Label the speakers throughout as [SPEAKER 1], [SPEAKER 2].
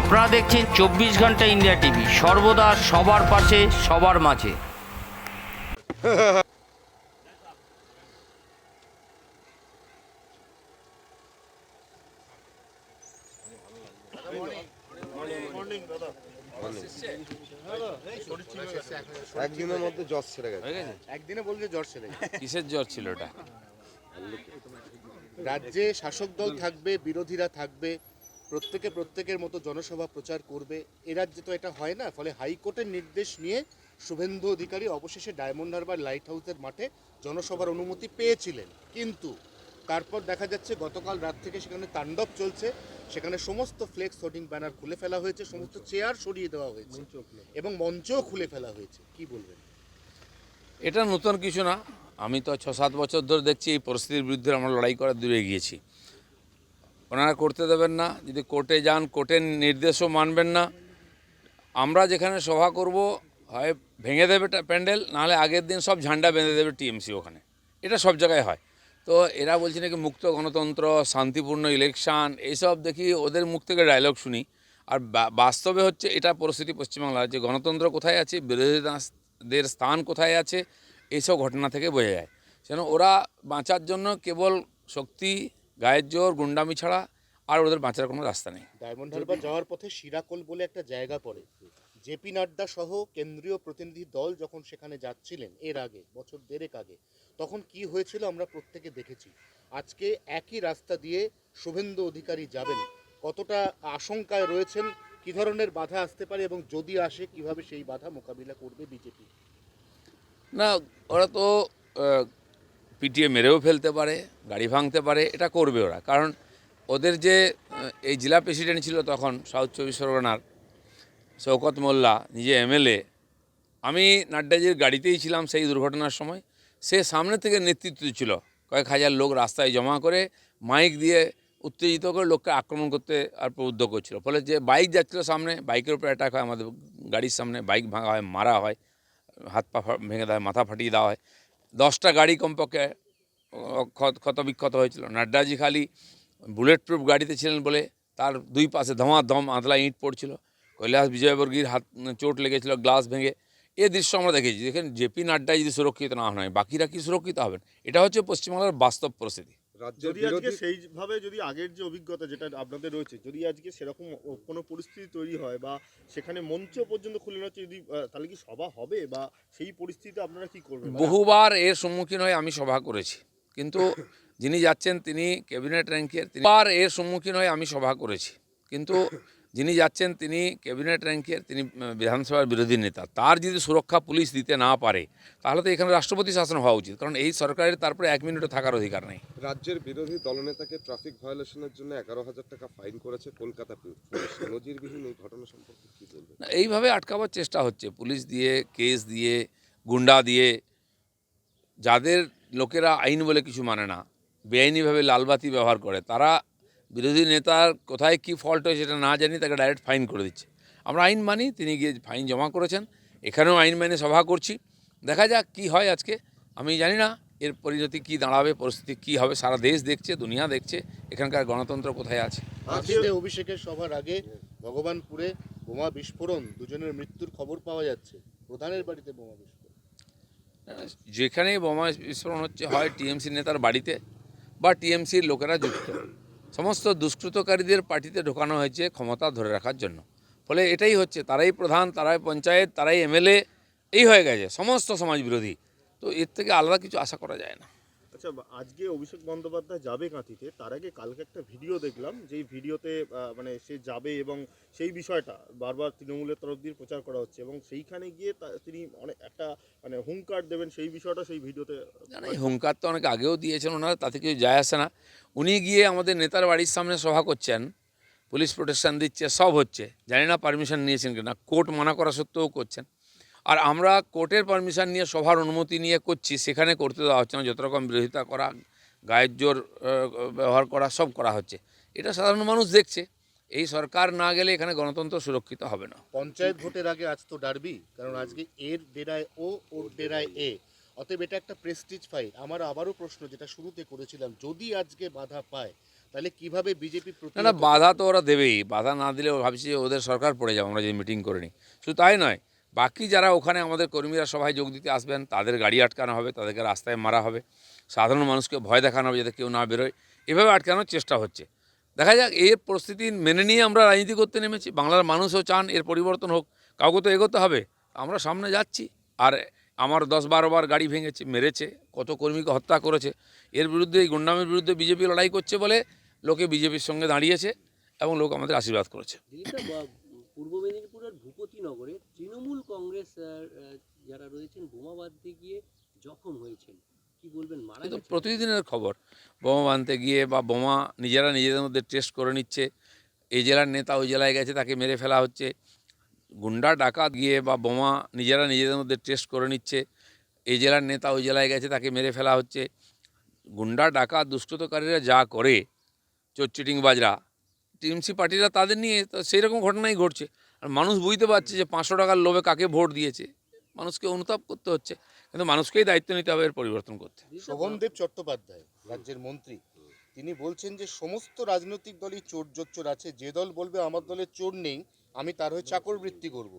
[SPEAKER 1] আপনারা দেখছেন চব্বিশ ঘণ্টা ইন্ডিয়া টিভি। সর্বদা সবার পাশে সবার মাঝে।
[SPEAKER 2] একদিনের মধ্যে জ্বর ছেড়ে গেছে।
[SPEAKER 3] একদিনে বলছে জ্বর সেরে গেছে।
[SPEAKER 1] কিসের জ্বর ছিল ওটা?
[SPEAKER 3] রাজ্যে শাসক দল থাকবে বিরোধীরা থাকবে প্রত্যেকে প্রত্যেকের মতো জনসভা প্রচার করবে। এ রাজ্যে তো এটা হয় না। ফলে হাইকোর্টের নির্দেশ নিয়ে শুভেন্দু অধিকারী অবশেষে ডায়মন্ড হারবার লাইট হাউসের মাঠে জনসভার অনুমতি পেয়েছিলেন। কিন্তু তারপর দেখা যাচ্ছে গতকাল রাত থেকে সেখানে তাণ্ডব চলছে। সেখানে সমস্ত ফ্লেক্স হোর্ডিং ব্যানার খুলে ফেলা হয়েছে, সমস্ত চেয়ার সরিয়ে দেওয়া হয়েছে এবং মঞ্চও খুলে ফেলা হয়েছে। কি বলবেন?
[SPEAKER 4] এটা নতুন কিছু না। আমি তো ছ সাত বছর ধরে দেখছি এই পরিস্থিতির বিরুদ্ধে আমরা লড়াই করার দূরে গিয়েছি। ওনারা করতে দেবেন না। যদি কোর্টে যান, কোর্টের নির্দেশও মানবেন না। আমরা যেখানে সভা করব, হয় ভেঙে দেবে প্যান্ডেল, নাহলে আগের দিন সব ঝান্ডা বেঁধে দেবে টিএমসি ওখানে। এটা সব জায়গায় হয়। তো এরা বলছে নাকি মুক্ত গণতন্ত্র, শান্তিপূর্ণ ইলেকশন এইসব দেখি ওদের মুখ থেকে ডায়লগ শুনি। আর বাস্তবে হচ্ছে এটা পরিস্থিতি পশ্চিমবাংলার যে গণতন্ত্র কোথায় আছে, বিরোধীদের স্থান কোথায় আছে, এইসব ঘটনা থেকে বোঝা যায়। যেন ওরা বাঁচার জন্য কেবল শক্তি গায়ের জোর গুন্ডামি ছাড়া আর ওদের বাঁচার কোনো রাস্তা নেই।
[SPEAKER 3] ডায়মন্ড হারবার যাওয়ার পথে শিরাকোল বলে একটা জায়গা পড়ে। জেপি নাড্ডা সহ কেন্দ্রীয় প্রতিনিধি দল যখন সেখানে যাচ্ছিলেন এর আগে বছর দেড়েক আগে তখন কি হয়েছিল আমরা প্রত্যেকে দেখেছি। আজকে একই রাস্তা দিয়ে শুভেন্দু অধিকারী যাবেন। কতটা আশঙ্কায় রয়েছেন কি ধরনের বাধা আসতে পারে এবং যদি আসে কীভাবে সেই বাধা মোকাবিলা করবে বিজেপি?
[SPEAKER 4] না ওরা তো পিটিএ মেরেও ফেলতে পারে, গাড়ি ভাঙতে পারে, এটা করবে ওরা। কারণ ওদের যে এই জেলা প্রেসিডেন্ট ছিল তখন, সাউথ চব্বিশ পরগনার শৌকত মোল্লা, নিজে এমএলএ আমি নাড্ডাজির গাড়িতেই ছিলাম সেই দুর্ঘটনার সময়। সে সামনে থেকে নেতৃত্ব ছিল কয়েক হাজার লোক রাস্তায় জমা করে মাইক দিয়ে উত্তেজিত করে লোককে আক্রমণ করতে আর প্রবুদ্ধ করছিল। ফলে যে বাইক যাচ্ছিল সামনে, বাইকের উপর অ্যাটাক হয়, আমাদের গাড়ির সামনে বাইক ভাঙা হয়, মারা হয়, হাত পা ভেঙে দেওয়া হয় মাথা ফাটিয়ে দেওয়া হয়। দশটা গাড়ি কমপক্ষে ক্ষত, ক্ষতবিক্ষত হয়েছিল। নাড্ডাজি খালি বুলেট প্রুফ গাড়িতে ছিলেন বলে তার দুই পাশে ধমাধম আঁতলা ইঁট পড়ছিল। কৈলাস বিজয়বর্গীর হাত, চোট লেগেছিল, গ্লাস ভেঙে। এ দৃশ্য আমরা দেখেছি। দেখেন জেপি নাড্ডা যদি সুরক্ষিত না হয়, বাকিরা কি সুরক্ষিত হবেন? এটা হচ্ছে পশ্চিমবাংলার বাস্তব পরিস্থিতি।
[SPEAKER 5] যদি আজকে সেইভাবে যদি আগের যে অভিজ্ঞতা যেটা আপনাদের রয়েছে যদি আজকে সেরকম কোনো পরিস্থিতি তৈরি হয় বা সেখানে মঞ্চ পর্যন্ত খুলে না হচ্ছে যদি তাহলে কি সভা হবে বা সেই পরিস্থিতিতে আপনারা কি করবেন?
[SPEAKER 4] বহুবার এর সম্মুখীন হয়ে আমি সভা করেছি। কিন্তু যিনি যাচ্ছেন তিনি ক্যাবিনেট র্যাঙ্কের বার এর সম্মুখীন হয়ে আমি সভা করেছি। কিন্তু যিনি যাচ্ছেন তিনি ক্যাবিনেট র্যাঙ্কের তিনি বিধানসভার বিরোধী নেতা। তার যদি সুরক্ষা পুলিশ দিতে না পারে তাহলে তো এখানে রাষ্ট্রপতি শাসন হওয়া উচিত। কারণ এই সরকারের তারপরে এক মিনিটও থাকার অধিকার নেই।
[SPEAKER 2] রাজ্যের বিরোধী দলনেতাকে ট্রাফিক ভায়োলেশনের জন্য এগারো হাজার টাকা ফাইন করেছে কলকাতা পুলিশ। নজিরবিহীন এই ঘটনা সম্পর্কে কি বলবেন?
[SPEAKER 4] এইভাবে আটকাবার চেষ্টা হচ্ছে। পুলিশ দিয়ে কেস দিয়ে গুন্ডা দিয়ে। যাদের লোকেরা আইন বলে কিছু মানে না বেআইনিভাবে লালবাতি ব্যবহার করে তারা বিরোধী নেতার কোথায় কি ফল্ট হয়েছে সেটা না জানি তাকে ডাইরেক্ট ফাইন করে দিচ্ছে। আমরা আইন মানি তিনি গিয়ে ফাইন জমা করেছেন। এখানেও আইন মেনে সভা করছি। দেখা যাক কি হয় আজকে। আমি জানি না এর পরিণতি কি দাঁড়াবে পরিস্থিতি কি হবে। সারা দেশ দেখছে দুনিয়া দেখছে এখানকার গণতন্ত্র কোথায় আছে?
[SPEAKER 3] অভিষেকের সভার আগে ভগবানপুরে বোমা বিস্ফোরণ দুজনের মৃত্যুর খবর পাওয়া যাচ্ছে। প্রধানের বাড়িতে বোমা বিস্ফোরণ।
[SPEAKER 4] যেখানেই বোমা বিস্ফোরণ হচ্ছে হয় টিএমসি নেতার বাড়িতে বা টিএমসির লোকেরা যুক্ত। সমস্ত দুষ্কৃতকারীদের পার্টিতে ঢোকানো হয়েছে ক্ষমতা ধরে রাখার জন্য। ফলে এটাই হচ্ছে, তারাই প্রধান, তারাই পঞ্চায়েত, তারাই এমএলএ, এই হয়ে গেছে, সমস্ত সমাজ বিরোধী তো এর থেকে আলাদা কিছু আশা করা যায় না।
[SPEAKER 5] আচ্ছা আজকে অভিষেক বন্দ্যোপাধ্যায় যাবে কাঁথিতে, তার আগে কালকে একটা ভিডিও দেখলাম, যেই ভিডিওতে মানে সে যাবে এবং সেই বিষয়টা বারবার তৃণমূলের তরফ দিয়ে প্রচার করা হচ্ছে এবং সেইখানে গিয়ে তিনি অনেক একটা মানে হুঙ্কার দেবেন সেই বিষয়টা সেই ভিডিওতে
[SPEAKER 4] হুঙ্কার তো অনেক আগেও দিয়েছেন ওনারা, তাতে কিছু যায় আসে না। উনি গিয়ে আমাদের নেতার বাড়ির সামনে সভা করছেন, পুলিশ প্রোটেকশন দিচ্ছে, সব হচ্ছে। জানি না পারমিশন নিয়েছেন কিনা, কোর্ট মানা করা সত্ত্বেও করছেন। আর আমরা কোর্টের পারমিশন নিয়ে সভার অনুমতি নিয়ে করছি সেখানে করতে দেওয়া হচ্ছে না। যত রকম বিরোধিতা করা গায়ের জোর ব্যবহার করা সব করা হচ্ছে। এটা সাধারণ মানুষ দেখছে। এই সরকার না গেলে এখানে গণতন্ত্র সুরক্ষিত হবে না।
[SPEAKER 3] পঞ্চায়েত ভোটের আগে আজ তো ডারবি কারণ আজকে এর ডেরায় ও ওর ডেরায় এ। অতএব এটা একটা প্রেস্টিজ ফাইট আমার আবারও প্রশ্ন যেটা শুরুতে করেছিলাম যদি আজকে বাধা পায় তাহলে কীভাবে বিজেপি
[SPEAKER 4] না না বাধা তো ওরা দেবেই। বাধা না দিলে ভাবছি যে ওদের সরকার পড়ে যাবে আমরা যদি মিটিং করে নিই শুধু তাই নয় বাকি যারা ওখানে আমাদের কর্মীরা সভায় যোগ দিতে আসবেন, তাদের গাড়ি আটকানো হবে, তাদেরকে রাস্তায় মারা হবে। সাধারণ মানুষকে ভয় দেখানো হবে যাতে কেউ না বেরোয়। এভাবে আটকানোর চেষ্টা হচ্ছে। দেখা যাক, এর পরিস্থিতি মেনে নিয়ে আমরা রাজনীতি করতে নেমেছি। বাংলার মানুষও চান এর পরিবর্তন হোক। কাউকে তো এগোতে হবে। আমরা সামনে যাচ্ছি। আর আমার দশ বারো বার গাড়ি ভেঙেছে, মেরেছে, কত কর্মীকে হত্যা করেছে। এর বিরুদ্ধে, এই গুন্ডামের বিরুদ্ধে বিজেপি লড়াই করছে বলে লোকে বিজেপির সঙ্গে দাঁড়িয়েছে এবং লোক আমাদের আশীর্বাদ করেছে।
[SPEAKER 6] পূর্ব মেদিনীপুরের ভূপতিনগরে তৃণমূল কংগ্রেস যারা রয়েছেন বোমা বাঁধতে গিয়ে জখম হয়েছেন। কি বলবেন মারা
[SPEAKER 4] প্রতিদিনের খবর। বোমা বাঁধতে গিয়ে বা বোমা নিজেরা নিজেদের মধ্যে টেস্ট করে নিচ্ছে। এই জেলার নেতা ওই জেলায় গেছে তাকে মেরে ফেলা হচ্ছে। গুন্ডা ডাকাত গিয়ে বা বোমা নিজেরা নিজেদের মধ্যে টেস্ট করে নিচ্ছে। এই জেলার নেতা ওই জেলায় গেছে তাকে মেরে ফেলা হচ্ছে। গুন্ডা ডাকাত দুষ্কৃতকারীরা যা করে চোরচিটিং বাজরা টিএমসি পার্টিরা তাদের নিয়ে তো সেই রকম ঘটনাই ঘটছে। আর মানুষ বুঝতে পারছে যে পাঁচশো টাকার লোভে কাকে ভোট দিয়েছে। মানুষকে অনুতাপ করতে হচ্ছে, কিন্তু মানুষকেই দায়িত্ব নিতে হবে এর পরিবর্তন করতে।
[SPEAKER 3] শোভনদেব চট্টোপাধ্যায়, রাজ্যের মন্ত্রী, তিনি বলছেন যে সমস্ত রাজনৈতিক দলই চোর জোচ্চোর আছে, যে দল বলবে আমার দলে চোর নেই, আমি তার হয়ে চাকরবৃত্তি করব।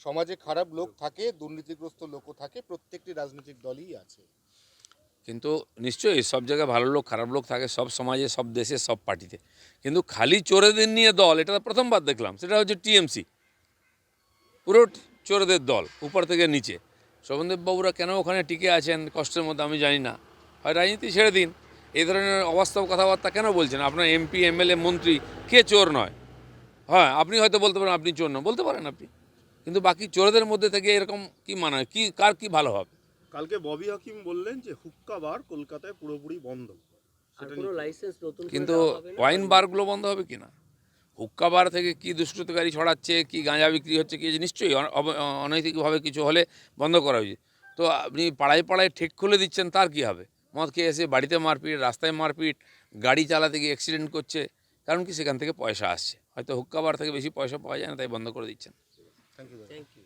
[SPEAKER 3] সমাজে খারাপ লোক থাকে, দুর্নীতিগ্রস্ত লোকও থাকে, প্রত্যেকটি রাজনৈতিক দলই আছে।
[SPEAKER 4] কিন্তু নিশ্চয়ই সব জায়গায় ভালো লোক, খারাপ লোক থাকে, সব সমাজে, সব দেশে, সব পার্টিতে। কিন্তু খালি চোরেদের নিয়ে দল, এটা প্রথমবার দেখলাম, সেটা হচ্ছে টিএমসি। পুরো চোরেদের দল, উপর থেকে নিচে। বাবুরা কেন ওখানে টিকে আছেন? কষ্টের মধ্যে আমি জানি না। হয় রাজনীতি ছেড়ে দিন। এই ধরনের অবাস্তব কথাবার্তা কেন বলছেন? আপনার এমপি, এমএলএ, মন্ত্রী, কে চোর নয়? হ্যাঁ আপনি হয়তো বলতে পারেন আপনি চোর নয় বলতে পারেন আপনি। কিন্তু বাকি চোরদের মধ্যে থেকে এরকম কি মানায়? কি, কার কি ভালো হবে?
[SPEAKER 5] কালকে ববি হাকিম বললেন যে হুক্কা বার কলকাতায় পুরোপুরি বন্ধ।
[SPEAKER 6] আর কোনো লাইসেন্স নতুন করে
[SPEAKER 4] কিন্তু
[SPEAKER 6] দেওয়া হবে না?
[SPEAKER 4] ওয়াইন বারগুলো বন্ধ হবে কি না? হুক্কা বার থেকে কি দুষ্কৃতকারী ছড়াচ্ছে কি গাঁজা বিক্রি হচ্ছে কি নিশ্চয়ই অন- অব- অনৈতিকভাবে কিছু হলে বন্ধ করা উচিত তো আপনি পাড়ায় পাড়ায় ঠেক খুলে দিচ্ছেন তার কি হবে? মদ খেয়ে এসে বাড়িতে মারপিট রাস্তায় মারপিট গাড়ি চালাতে গিয়ে অ্যাক্সিডেন্ট করছে কারণ কি সেখান থেকে পয়সা আসছে। হয়তো হুক্কা বার থেকে বেশি পয়সা পাওয়া যায় না তাই বন্ধ করে দিচ্ছেন।
[SPEAKER 6] Thank you